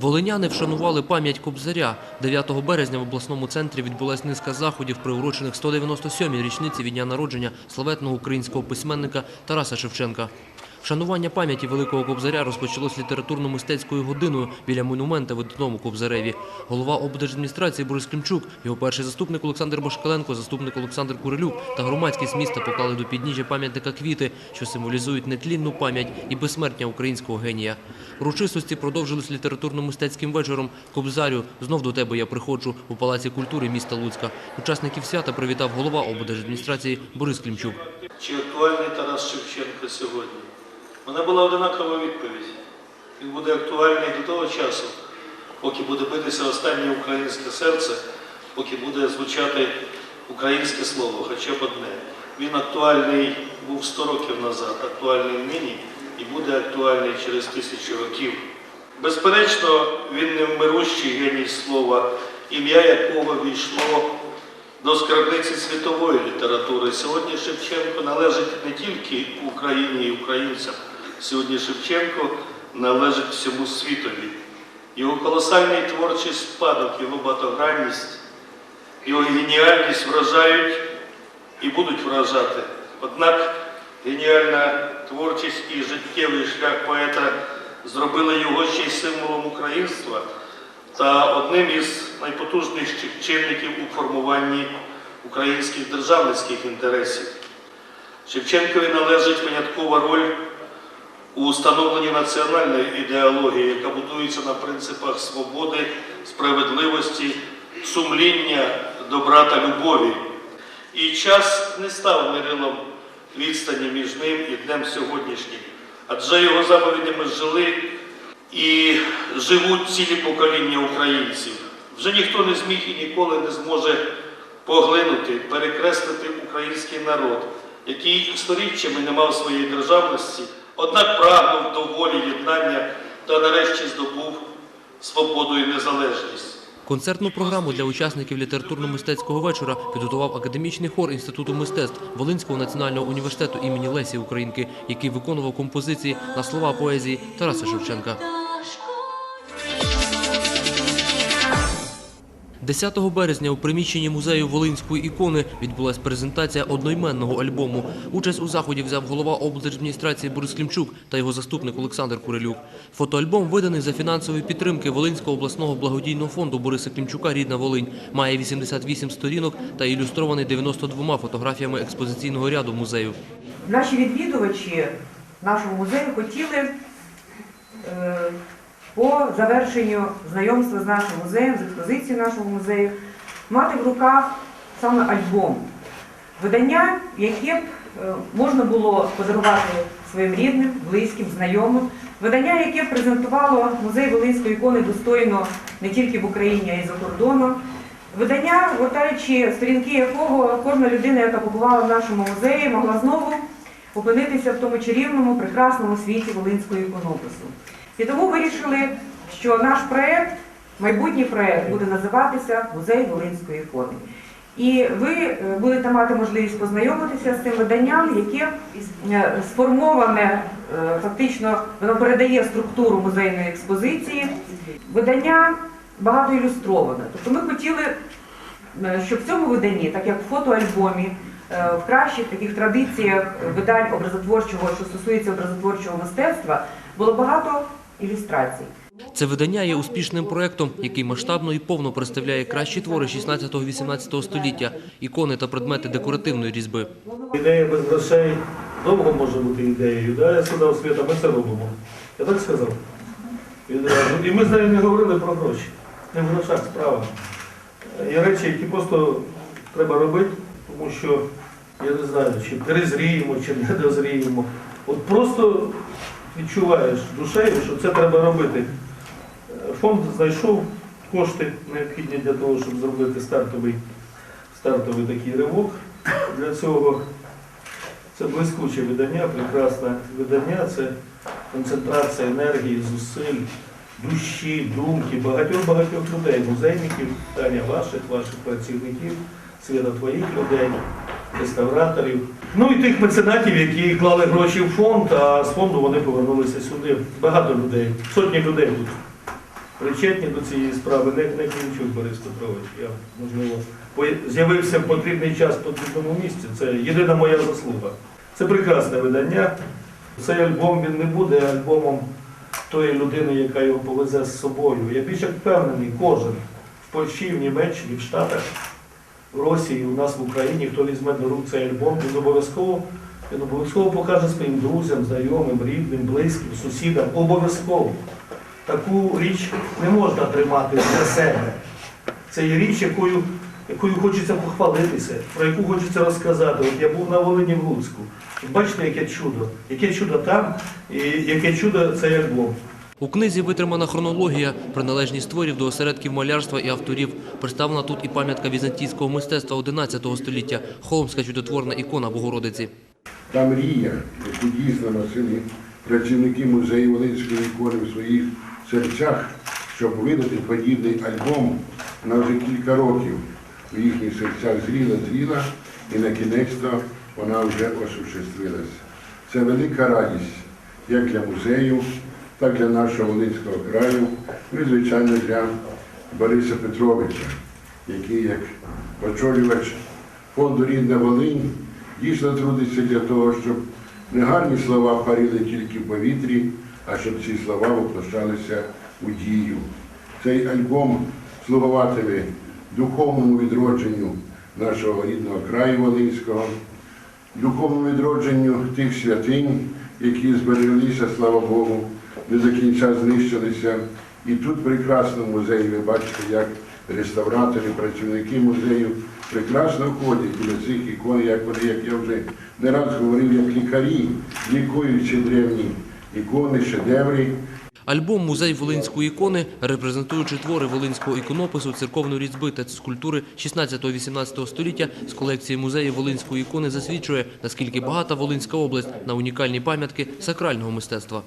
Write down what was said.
Волиняни вшанували пам'ять Кобзаря. 9 березня в обласному центрі відбулась низка заходів, приурочених 197-й річниці від дня народження славетного українського письменника Тараса Шевченка. Вшанування пам'яті Великого Кобзаря розпочалось літературно-мистецькою годиною біля монумента видатному Кобзареві. Голова облдержадміністрації Борис Клімчук, його перший заступник Олександр Башкаленко, заступник Олександр Курилюк та громадськість міста поклали до підніжжя пам'ятника квіти, що символізують нетлінну пам'ять і безсмертня українського генія. Урочистості продовжились літературно-мистецьким вечором. Кобзарю, знов до тебе я приходжу у Палаці культури міста Луцька. Учасників свята привітав голова облдержадміністрації Борис Клімчук. Чи актуальний Тарас Шевченко сьогодні? Мене була одинакова відповідь. Він буде актуальний до того часу, поки буде битися останнє українське серце, поки буде звучати українське слово, хоча б одне. Він актуальний був 100 років назад, актуальний нині і буде актуальний через тисячу років. Безперечно, він невмирущий геній слова, ім'я якого війшло до скарбниці світової літератури. Сьогодні Шевченко належить не тільки Україні і українцям. Сьогодні Шевченко належить всьому світові. Його колосальний творчий спадок, його багатогранність, його геніальність вражають і будуть вражати. Однак геніальна творчість і життєвий шлях поета зробили його ще й символом українства та одним із найпотужніших чинників у формуванні українських державницьких інтересів. Шевченкові належить виняткова роль у становленні національної ідеології, яка будується на принципах свободи, справедливості, сумління, добра та любові. І час не став мирилом відстані між ним і днем сьогоднішнім, адже його заповідями жили і живуть цілі покоління українців. Вже ніхто не зміг і ніколи не зможе поглинути, перекреслити український народ, який сторіччями не мав своєї державності, однак прагнув до волі єднання та нарешті здобув свободу і незалежність. Концертну програму для учасників літературно-мистецького вечора підготував академічний хор Інституту мистецтв Волинського національного університету імені Лесі Українки, який виконував композиції на слова поезії Тараса Шевченка. 10 березня у приміщенні музею Волинської ікони відбулась презентація одноіменного альбому. Участь у заході взяв голова облдержадміністрації Борис Клімчук та його заступник Олександр Курилюк. Фотоальбом виданий за фінансової підтримки Волинського обласного благодійного фонду Бориса Клімчука Рідна Волинь. Має 88 сторінок та ілюстрований 92 фотографіями експозиційного ряду музею. Наші відвідувачі нашого музею хотіли е, по завершенню знайомства з нашим музеєм, з експозицією нашого музею, мати в руках саме альбом. Видання, яке б е, можна було подарувати своїм рідним, близьким, знайомим. Видання, яке презентувало музей Волинської ікони достойно не тільки в Україні, а й за кордоном. Видання, гортаючи сторінки якого кожна людина, яка побувала в нашому музеї, могла знову опинитися в тому чарівному, прекрасному світі Волинського іконопису. І тому вирішили, що наш проєкт, майбутній проєкт, буде називатися Музей Волинської ікони. І ви е, будете мати можливість познайомитися з цим виданням, яке е, сформоване, е, фактично, воно передає структуру музейної експозиції. Видання багато ілюстроване. Тобто ми хотіли, щоб в цьому виданні, так як в фотоальбомі, в кращих таких традиціях видань образотворчого, що стосується образотворчого мистецтва, було багато ілюстрацій. Це видання є успішним проєктом, який масштабно і повно представляє кращі твори 16-18 століття, ікони та предмети декоративної різьби. Ідея без грошей довго може бути ідеєю. Да? Я сказав Свята, ми це робимо. Я так сказав. І ми з нею не говорили про гроші. Не в грошах справа. Є речі, які просто треба робити, тому що я не знаю, чи перезріємо, чи не дозріємо. От просто відчуваєш душею, що це треба робити. Е, Фонд знайшов кошти необхідні для того, щоб зробити стартовий, стартовий такий ривок. Для цього це блискуче видання, прекрасне видання, це концентрація енергії, зусиль, душі, думки, багатьох-багатьох людей, музейників, Таня, ваших, ваших працівників, свята твоїх людей, реставраторів. Ну і тих меценатів, які клали гроші в фонд, а з фонду вони повернулися сюди. Багато людей, сотні людей тут. причетні до цієї справи, не, не Клінчук Борис Петрович. Я, можливо, з'явився в потрібний час в потрібному місці. Це єдина моя заслуга. Це прекрасне видання. Цей альбом він не буде альбомом тої людини, яка його повезе з собою. Я більше впевнений, кожен в Польщі, в Німеччині, в Штатах, в Росії, у нас в Україні, хто візьме до рук цей альбом, він обов'язково, він обов'язково покаже своїм друзям, знайомим, рідним, близьким, сусідам. Обов'язково. Таку річ не можна тримати для себе. Це є річ, якою, якою хочеться похвалитися, про яку хочеться розказати. От я був на Волині в Луцьку. Бачите, яке чудо. Яке чудо там, і яке чудо цей альбом. У книзі витримана хронологія, приналежність творів до осередків малярства і авторів. Представлена тут і пам'ятка візантійського мистецтва XI століття, холмська чудотворна ікона Богородиці. Та мрія, яку дійсно носили працівники музею Волинської ікони в своїх серцях, щоб видати подібний альбом, вона вже кілька років в їхніх серцях зріла, зріла, і на кінець вона вже осуществилась. Це велика радість як для музею, так для нашого Волинського краю, ну і, звичайно, для Бориса Петровича, який як очолювач фонду Рідна Волинь дійсно трудиться для того, щоб не гарні слова парили тільки в повітрі, а щоб ці слова воплощалися у дію. Цей альбом слугуватиме духовному відродженню нашого рідного краю Волинського, духовному відродженню тих святинь, які збереглися, слава Богу, не до кінця знищилися. І тут в прекрасному музеї ви бачите, як реставратори, працівники музею прекрасно ходять біля цих ікон, як вони, як я вже не раз говорив, як лікарі, лікуючи древні ікони, шедеври, Альбом «Музей Волинської ікони», репрезентуючи твори волинського іконопису, церковної різьби та скульптури 16-18 століття з колекції музею Волинської ікони засвідчує, наскільки багата Волинська область на унікальні пам'ятки сакрального мистецтва.